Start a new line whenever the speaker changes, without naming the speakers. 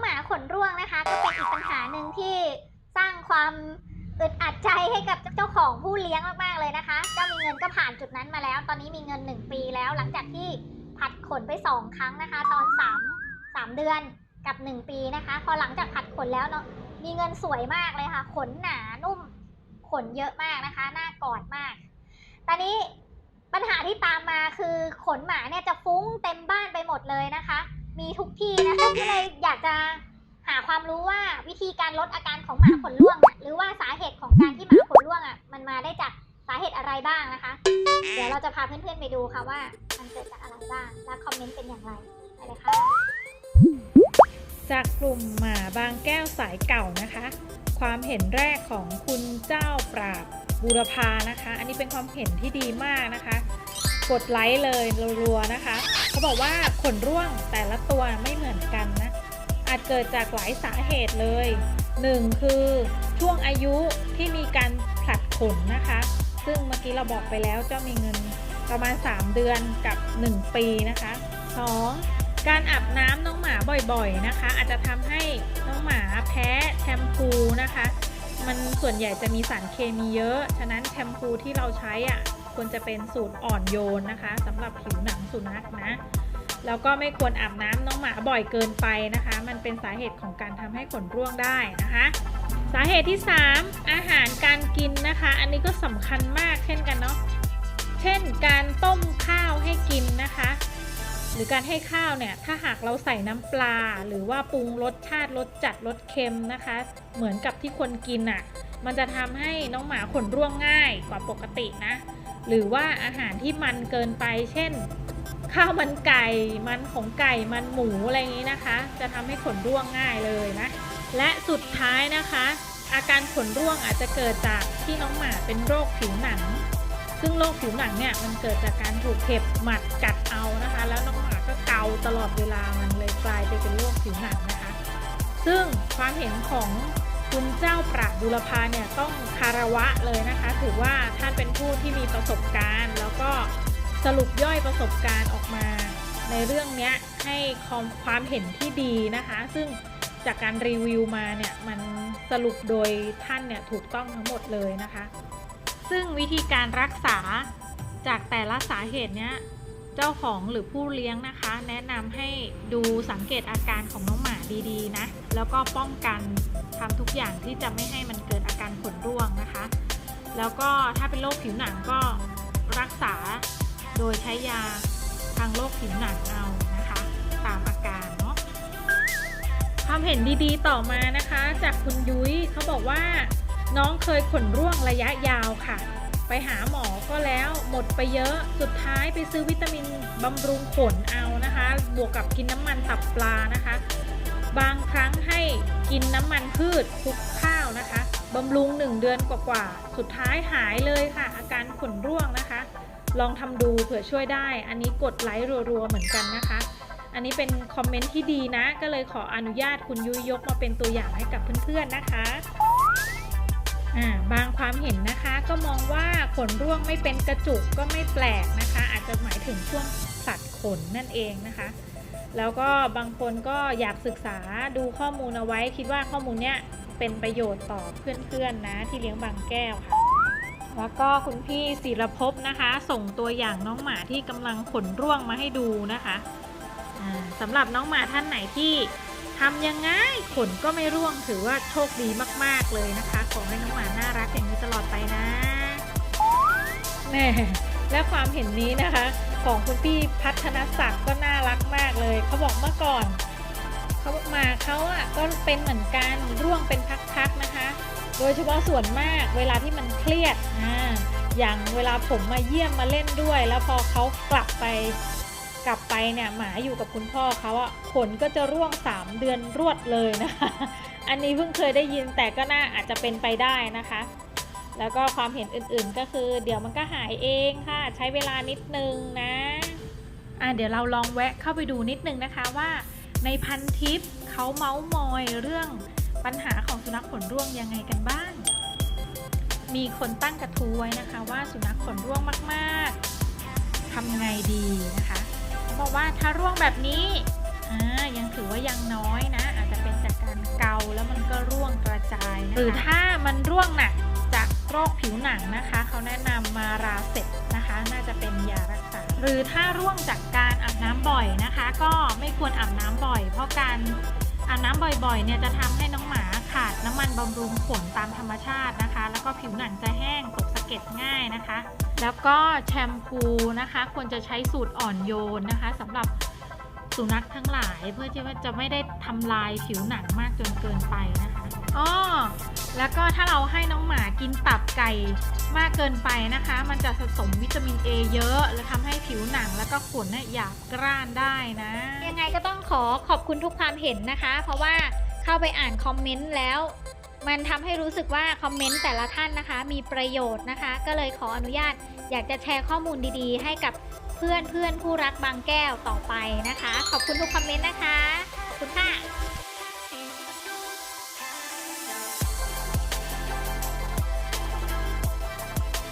หมาขนร่วงนะคะ ก็เป็นอีกปัญหาหนึ่งที่สร้างความอึดอัดใจให้กับเจ้าของผู้เลี้ยงมากๆเลยนะคะเจ้ามีเงินก็ผ่านจุดนั้นมาแล้ว ตอนนี้มีเงิน 1 ปีแล้ว หลังจากที่ผัดขนไป 2 ครั้งนะคะ ตอน 3 3 เดือนกับ 1 ปีนะคะ พอหลังจากผัดขนแล้วเนาะมีเงินสวยมากเลยค่ะ ขนหนานุ่ม ขนเยอะมากนะคะหน่ากอดมาก ตอนนี้ปัญหาที่ตามมาคือขนหมาเนี่ยจะฟุ้งเต็มบ้านไปหมดเลยนะคะ มีทุกที่นะคะก็เลยอยากจะหาความรู้ว่าวิธีการลดอาการของหมาขนร่วงเนี่ยหรือว่าสาเหตุของการที่หมาขนร่วงอะมันมาได้จากสาเหตุอะไรบ้างนะคะ เดี๋ยวเราจะพาเพื่อนๆไปดูค่ะว่ามันเกิดจากอะไรบ้าง และคอมเมนต์เป็นอย่างไรไปเลยค่ะ
จากกลุ่มหมาบางแก้วสายเก่านะคะ ความเห็นแรกของคุณเจ้าปราบบูรพานะคะ อันนี้เป็นความเห็นที่ดีมากนะคะ กดไลค์เลยรัวๆนะคะ เขาบอกว่าขนร่วงแต่ละตัวไม่เหมือนกันนะ อาจเกิดจากหลายสาเหตุเลย 1 คือช่วงอายุที่มีการผลัดขนนะคะ ซึ่งเมื่อกี้เราบอกไปแล้วเจ้ามีเงินประมาณ 3 เดือนกับ 1 ปีนะคะ 2. การอาบน้ำน้องหมาบ่อยๆนะคะ อาจจะทำให้น้องหมาแพ้แชมพูนะคะ มันส่วนใหญ่จะมีสารเคมีเยอะ ฉะนั้นแชมพูที่เราใช้อะ ควรจะเป็นสูตรอ่อนโยนนะคะสำหรับผิวหนังสุนัขนะแล้วก็ไม่ควรอาบน้ำน้องหมาบ่อยเกินไปนะคะ มันเป็นสาเหตุของการทำให้ขนร่วงได้นะคะ สาเหตุที่ 3 อาหารการกินนะคะ อันนี้ก็สำคัญมากเช่นกันเนาะเช่นการต้มข้าวให้กินนะคะ หรือการให้ข้าวเนี่ยถ้าหากเราใส่น้ำปลา หรือว่าปรุงรสชาติรสจัดรสเค็มนะคะ เหมือนกับที่คนกินอะ่ะ มันจะทำให้น้องหมาขนร่วงง่ายกว่าปกตินะ หรือว่าอาหารที่มันเกินไป เช่น ข้าวมันไก่ มันของไก่ มันหมูอะไรอย่างนี้นะคะ จะทำให้ขนร่วงง่ายเลยนะ และสุดท้ายนะคะ อาการขนร่วงอาจจะเกิดจากที่น้องหมาเป็นโรคผิวหนัง ซึ่งโรคผิวหนังเนี่ยมันเกิดจากการถูกเห็บหมัดกัดเอานะคะ แล้วน้องหมาก็เกาตลอดเวลา มันเลยกลายไปเป็นโรคผิวหนังนะคะ ซึ่งความเห็นของ คุณเจ้าปราบบุรพาเนี่ยต้องคารวะเลยนะคะ ถือว่าท่านเป็นผู้ที่มีประสบการณ์ แล้วก็สรุปย่อยประสบการณ์ออกมา ในเรื่องนี้ให้ความความเห็นที่ดีนะคะ ซึ่งจากการรีวิวมาเนี่ยมันสรุปโดยท่านเนี่ยถูกต้องทั้งหมดเลยนะคะ ซึ่งวิธีการรักษาจากแต่ละสาเหตุเนี้ย เจ้าของหรือผู้เลี้ยงนะคะ แนะนำให้ดูสังเกตอาการของน้องหมาดีๆนะ แล้วก็ป้องกันทำทุกอย่างที่จะไม่ให้มันเกิดอาการขนร่วงนะคะ แล้วก็ถ้าเป็นโรคผิวหนังก็รักษาโดยใช้ยาทางโรคผิวหนังเอานะคะ ตามอาการเนาะความเห็นดีๆต่อมานะคะ จากคุณยุ้ยเขาบอกว่าน้องเคยขนร่วงระยะยาวค่ะ ไปหาหมอก็แล้วหมดไปเยอะสุดท้ายไปซื้อวิตามินบำรุงขนเอานะคะ บวกกับกินน้ำมันตับปลานะคะ บางครั้งให้กินน้ำมันพืชคลุกข้าวนะคะบำรุง 1 เดือนกว่าๆสุดท้ายหายเลยค่ะ อาการขนร่วงนะคะ ลองทำดูเผื่อช่วยได้ อันนี้กดไลค์รัวๆเหมือนกันนะคะ อันนี้เป็นคอมเมนต์ที่ดีนะ ก็เลยขออนุญาตคุณยุยยกมาเป็นตัวอย่างให้กับเพื่อนๆนะคะ บางความเห็นนะคะก็มองว่าขนร่วงไม่เป็นกระจุกก็ไม่แปลกนะคะ อาจจะหมายถึงช่วงผลัดขนนั่นเองนะคะ แล้วก็บางคนก็อยากศึกษาดูข้อมูลเอาไว้ คิดว่าข้อมูลเนี้ยเป็นประโยชน์ต่อเพื่อนๆนะที่เลี้ยงบางแก้วค่ะ แล้วก็คุณพี่ศิรภพนะคะ ส่งตัวอย่างน้องหมาที่กำลังขนร่วงมาให้ดูนะคะสำหรับน้องหมาท่านไหนที่ ทำยังไงขนก็ไม่ร่วงถือว่าโชคดีมากๆเลยนะคะ ของให้น้องหมาน่ารักอย่างนี้ตลอดไปนะแน่และความเห็นนี้นะคะ ของคุณพี่พัฒนศักดิ์ก็น่ารักมากเลยเขาบอกเมื่อก่อนเขาบอกมาเขาอะก็เป็นเหมือนกันร่วงเป็นพักๆนะคะ โดยเฉพาะส่วนมากเวลาที่มันเครียดอ่าอย่างเวลาผมมาเยี่ยมมาเล่นด้วย แล้วพอเขากลับไป กลับไปเนี่ยหมาอยู่กับคุณพ่อเขาอะขนก็จะร่วง 3 เดือนรวดเลยนะคะ อันนี้เพิ่งเคยได้ยินแต่ก็น่าอาจจะเป็นไปได้นะคะ แล้วก็ความเห็นอื่นๆก็คือ เดี๋ยวมันก็หายเองค่ะ ใช้เวลานิดนึงนะอะเดี๋ยวเราลองแวะเข้าไปดูนิดนึงนะคะว่าในพันทิปเขาเมาส์มอยเรื่องปัญหาของสุนัขขนร่วงยังไงกันบ้าง มีคนตั้งกระทู้ไว้นะคะว่าสุนัขขนร่วงมาก ๆทำไงดีนะคะ บอกว่าถ้าร่วงแบบนี้อ่ายังถือว่ายังน้อยนะ อาจจะเป็นแล้วมันก็ร่วงกระจายนะคะหรือถ้ามันร่วงหนักจากโรคผิวหนังนะคะเขาแนะนำมาราเซตนะคะ น่าจะเป็นยารักษา หรือถ้าร่วงจากการอาบน้ำบ่อยนะคะ ก็ไม่ควรอาบน้ำบ่อย เพราะการอาบน้ำบ่อยๆ เนี่ยจะทำให้น้องหมาขาดน้ำมันบำรุงขนตามธรรมชาตินะคะ แล้วก็ผิวหนังจะแห้งตกสะเก็ดง่ายนะคะ แล้วก็แชมพูนะคะ ควรจะใช้สูตรอ่อนโยนนะคะสำหรับสุนัขทั้งหลายเพื่อที่ว่าจะไม่ได้ทำลายผิวหนังมากจนเกินไปนะคะอ้อแล้วก็ถ้าเราให้น้องหมากินตับไก่มากเกินไปนะคะ มันจะสะสมวิตามิน A เยอะ และทำให้ผิวหนังแล้วก็ขนเนี่ยหยาบกร้านได้นะ
ยังไงก็ต้องขอขอบคุณทุกความเห็นนะคะ เพราะว่าเข้าไปอ่านคอมเมนต์แล้ว มันทำให้รู้สึกว่าคอมเมนต์แต่ละท่านนะคะ มีประโยชน์นะคะ ก็เลยขออนุญาตอยากจะแชร์ข้อมูลดีๆ ให้กับเพื่อนเพื่อนผู้รักบางแก้วต่อไปนะคะ ขอบคุณทุกคอมเมนต์นะคะขอบคุณค่ะ